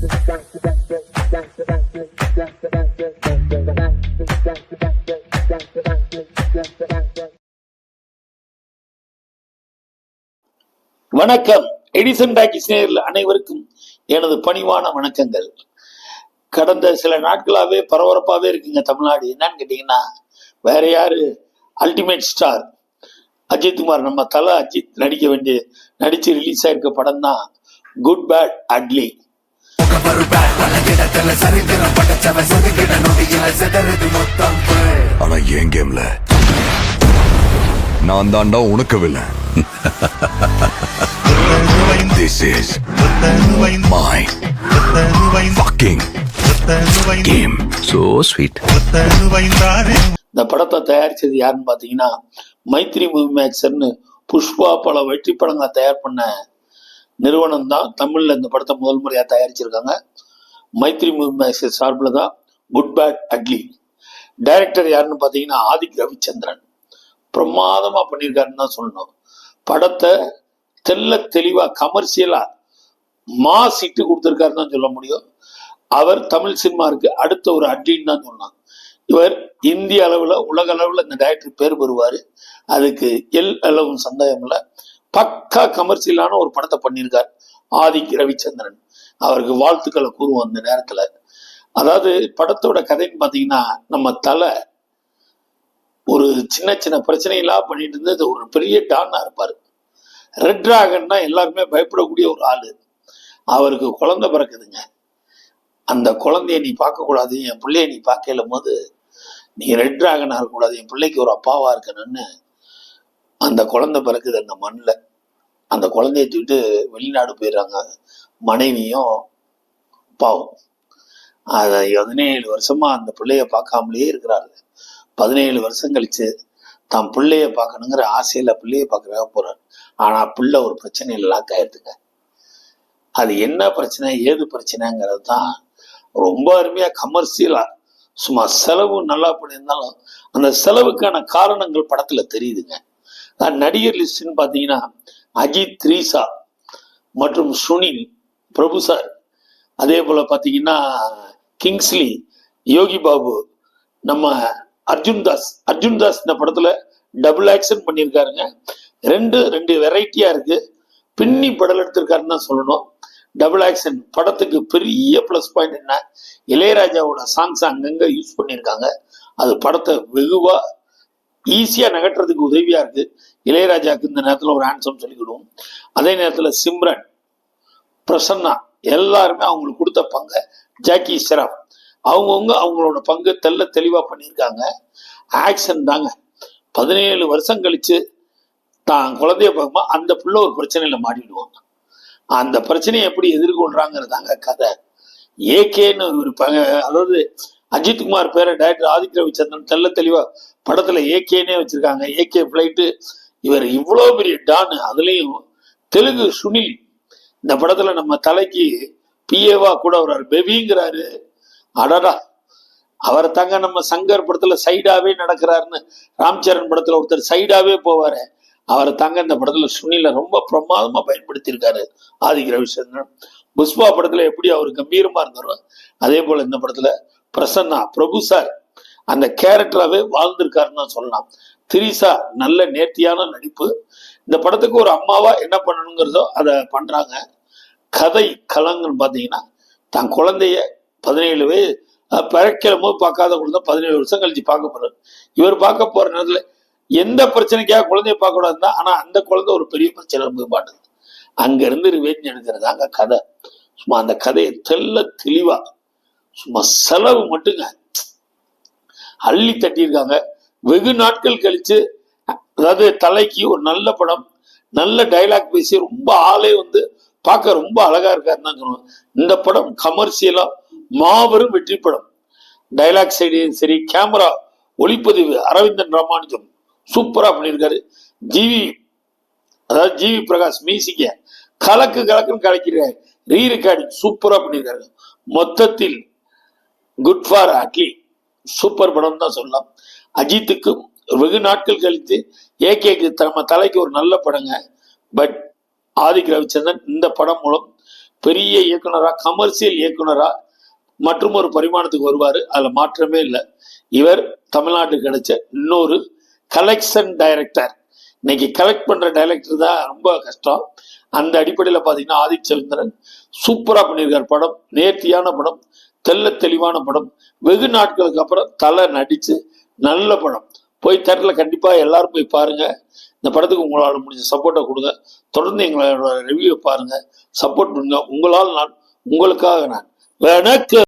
வணக்கம். Edison talkies நேரில் அனைவருக்கும் எனது பணிவான வணக்கங்கள். கடந்த சில நாட்களாகவே பரபரப்பாகவே இருக்குங்க தமிழ்நாடு. என்னன்னு கேட்டிங்கன்னா வேற யாரு? அல்டிமேட் ஸ்டார் அஜித் குமார் நம்ம தலை அஜித் நடிக்க வேண்டிய நடிச்சு ரிலீஸ் ஆயிருக்க படம் தான் குட் பேட் அட்லி ஆனா என் கேம்ல நான் தாண்டா உனக்கு வில்ல this is my fucking game so sweet இந்த படத்தை தயாரிச்சது யாருன்னு பார்த்தீங்கன்னா மைத்ரி மூவி மேக்ஸர்னு புஷ்பா பல வெற்றி படங்களை தயார் பண்ண நிறுவனம் தான் தமிழில் இந்த படத்தை முதல் முறையாக தயாரிச்சிருக்காங்க. மைத்ரி மூவி சார்பில் தான் குட் பேட் அட்லி டைரக்டர் யாருன்னு பார்த்தீங்கன்னா ஆதிக் ரவிச்சந்திரன். பிரமாதமாக பண்ணியிருக்காருன்னு தான் சொல்லணும். படத்தை தெல்ல தெளிவாக கமர்ஷியலாக மாஸ் இட்டு கொடுத்துருக்காருன்னு தான் சொல்ல முடியும். அவர் தமிழ் சினிமாவுக்கு அடுத்த ஒரு அட்லின்னு தான் சொன்னார் இவர் இந்திய அளவில் உலக அளவில் இந்த டைரக்டர் பேர் பெறுவார். அதுக்கு எல் அளவும் சந்தேகம் இல்லை பக்கா கமர்ஷியலான ஒரு படத்தை பண்ணியிருக்கார். ஆதிக் ரவிச்சந்திரன். அவருக்கு வாழ்த்துக்களை கூறுவோம் அந்த நேரத்தில். அதாவது படத்தோட கதைன்னு பார்த்தீங்கன்னா நம்ம தலை ஒரு சின்ன சின்ன பிரச்சனையெல்லாம் பண்ணிட்டு இருந்தது. ஒரு பெரிய டானா இருப்பார். ரெட் டிராகன்னா எல்லாருமே பயப்படக்கூடிய ஒரு ஆளு. அவருக்கு குழந்தை பிறக்குதுங்க. அந்த குழந்தைய நீ பார்க்கக்கூடாது. என் பிள்ளைய நீ பார்க்கல போது நீ ரெட் டிராகனா இருக்கக்கூடாது. என் பிள்ளைக்கு ஒரு அப்பாவா இருக்கணும்னு அந்த குழந்தை பிறக்குது அந்த மண்ணில். அந்த குழந்தைய தூக்கிட்டு வெளிநாடு போயிடுறாங்க. மனைவியும் பாவம். அதை பதினேழு வருஷமா அந்த பிள்ளைய பார்க்காமலேயே இருக்கிறாரு. பதினேழு வருஷம் கழிச்சு தம் பிள்ளைய பார்க்கணுங்கிற ஆசையில பிள்ளைய பார்க்கறதுக்காக போறாரு. ஆனா பிள்ளை ஒரு பிரச்சனையில லாக் ஆயிடுதுங்க. அது என்ன பிரச்சனை ஏது பிரச்சனைங்கிறது தான் ரொம்ப அருமையா கமர்ஷியலா சும்மா செலவு நல்லா பண்ணியிருந்தாலும் அந்த செலவுக்கான காரணங்கள் படத்துல தெரியுதுங்க. நடிகர் லிஸ்ட்னு பார்த்தீங்கன்னா அஜித் த்ரீசா மற்றும் சுனில் பிரபு சார். அதே போல பார்த்தீங்கன்னா கிங்ஸ்லி யோகி பாபு நம்ம அர்ஜுன் தாஸ். அர்ஜுன் தாஸ் இந்த படத்துல டபுள் ஆக்ஷன் பண்ணியிருக்காருங்க. ரெண்டு ரெண்டு வெரைட்டியா இருக்கு. பின்னி படல் எடுத்திருக்காருன்னு தான் சொல்லணும். டபுள் ஆக்ஷன் படத்துக்கு பெரிய ப்ளஸ் பாயிண்ட் என்ன? இளையராஜாவோட சாங்ஸ் அங்கங்க யூஸ் பண்ணியிருக்காங்க. அது படத்தை வெகுவா ஈஸியாக நகட்டுறதுக்கு உதவியா இருக்கு. இளையராஜாக்கு இந்த நேரத்துல ஒரு ஆன்சம் சொல்லிக்கிடுவோம். அதே நேரத்துல சிம்ரன் பிரசன்னா எல்லாருமே அவங்களுக்கு கொடுத்த பங்கை ஜாக்கி ஷெராப். அவங்கவுங்க அவங்களோட பங்கு தெல்ல தெளிவா பண்ணியிருக்காங்க. ஆக்ஷன் தாங்க. பதினேழு வருஷம் கழிச்சு தான் குழந்தைய பார்க்கும்போது அந்த பிள்ளை ஒரு பிரச்சனையில மாட்டிடுவாங்க அந்த பிரச்சனையை எப்படி எதிர்கொள்றாங்கிறதாங்க கதை. ஏகேன்னு ஒரு பங்க அதாவது அஜித்குமார் பேரை டைரக்டர் ஆதித்ய ரவிச்சந்திரன் தெல்ல தெளிவா படத்துல ஏகேனே வச்சிருக்காங்க. ஏகே பிளைட்டு இவர் இவ்வளோ பெரிய டான் அதுலேயும் தெலுங்கு சுனில் இந்த படத்துல நம்ம தலைக்கு பிஏவா கூட வர்றாரு. பெபிங்கிறாரு அடடா. அவரை தாங்க நம்ம சங்கர் படத்துல சைடாவே நடக்கிறாருன்னு ராம்சரண் படத்துல ஒருத்தர் சைடாவே போவாரு. அவரை தாங்க இந்த படத்துல சுனில ரொம்ப பிரமாதமா பயன்படுத்தியிருக்காரு ஆதிக் ரவிச்சந்திரன். புஷ்பா படத்துல எப்படி அவர் கம்பீரமா இருந்தாரோ அதே போல இந்த படத்துல பிரசன்னா பிரபு சார் அந்த கேரக்டராகவே வாழ்ந்திருக்காருன்னு தான் சொல்லலாம். திரிசா நல்ல நேர்த்தியான நடிப்பு. இந்த படத்துக்கு ஒரு அம்மாவா என்ன பண்ணணுங்கிறதோ அதை பண்றாங்க. கதை களங்கன்னு பார்த்தீங்கன்னா தான் குழந்தைய பதினேழு வயது பிறக்கிறமோ பார்க்காத குழந்தை பதினேழு வருஷம் கழிச்சு பார்க்க போறாரு. இவர் பார்க்க போற நேரத்துல எந்த பிரச்சனைக்காக குழந்தைய பார்க்க கூடாதுன்னா ஆனா அந்த குழந்தை ஒரு பெரிய பிரச்சனை போய் மாட்டுது. அங்க இருந்து ரிவேஞ்ச் எடுக்கிறதாங்க கதை. சும்மா அந்த கதையை தெல்ல தெளிவா சும்மா செலவு மட்டுங்க. அள்ளி தட்டியிருக்காங்க. வெகு நாட்கள் கழிச்சு அதாவது தலைக்கு ஒரு நல்ல படம் நல்ல டைலாக் பேசி ரொம்ப ஆளே வந்து பார்க்க ரொம்ப அழகா இருக்காருன்னு தான் இந்த படம் கமர்ஷியலா மாபெரும் வெற்றி படம். டைலாக் சைடையும் சரி கேமரா ஒளிப்பதிவு அரவிந்தன் ராமானுஜம் சூப்பரா பண்ணியிருக்காரு. ஜிவி அதாவது ஜிவி பிரகாஷ் மியூசிக்க கலக்கு கலக்குன்னு கலக்கிறார் ரீ ரெக்கார்டிங் சூப்பரா பண்ணியிருக்காரு. மொத்தத்தில் குட் ஃபார் அட்லி சூப்பர் படம் தான் சொல்லலாம். அஜித்துக்கு வெகு நாட்கள் கழித்து ஏகேக்கு நம்ம தலைக்கு ஒரு நல்ல படங்க. பட் ஆதிக் ரவிச்சந்திரன் இந்த படம் மூலம் பெரிய இயக்குனரா கமர்ஷியல் இயக்குனரா மற்றும் ஒரு பரிமாணத்துக்கு வருவார். அதில் மாற்றமே இல்லை. இவர் தமிழ்நாட்டுக்கு கிடைச்ச இன்னொரு கலெக்ஷன் டைரக்டர் இன்னைக்கு கலெக்ட் பண்ற டைரக்டர் தான் ரொம்ப கஷ்டம். அந்த அடிப்படையில் பார்த்தீங்கன்னா ஆதித்ய சந்திரன் சூப்பராக பண்ணியிருக்கார் படம். நேர்த்தியான படம். தெள்ள தெளிவான படம். வெகு நாட்களுக்கு அப்புறம் தலை நடிச்சு நல்ல படம். போய் தேட்டரில் கண்டிப்பாக எல்லாரும் போய் பாருங்க. இந்த படத்துக்கு உங்களால் முடிஞ்ச சப்போர்ட்டை கொடுங்க. தொடர்ந்து எங்களோட ரிவ்யூவை பாருங்க. சப்போர்ட் பண்ணுங்க. உங்களால் நான் உங்களுக்காக நான். எனக்கு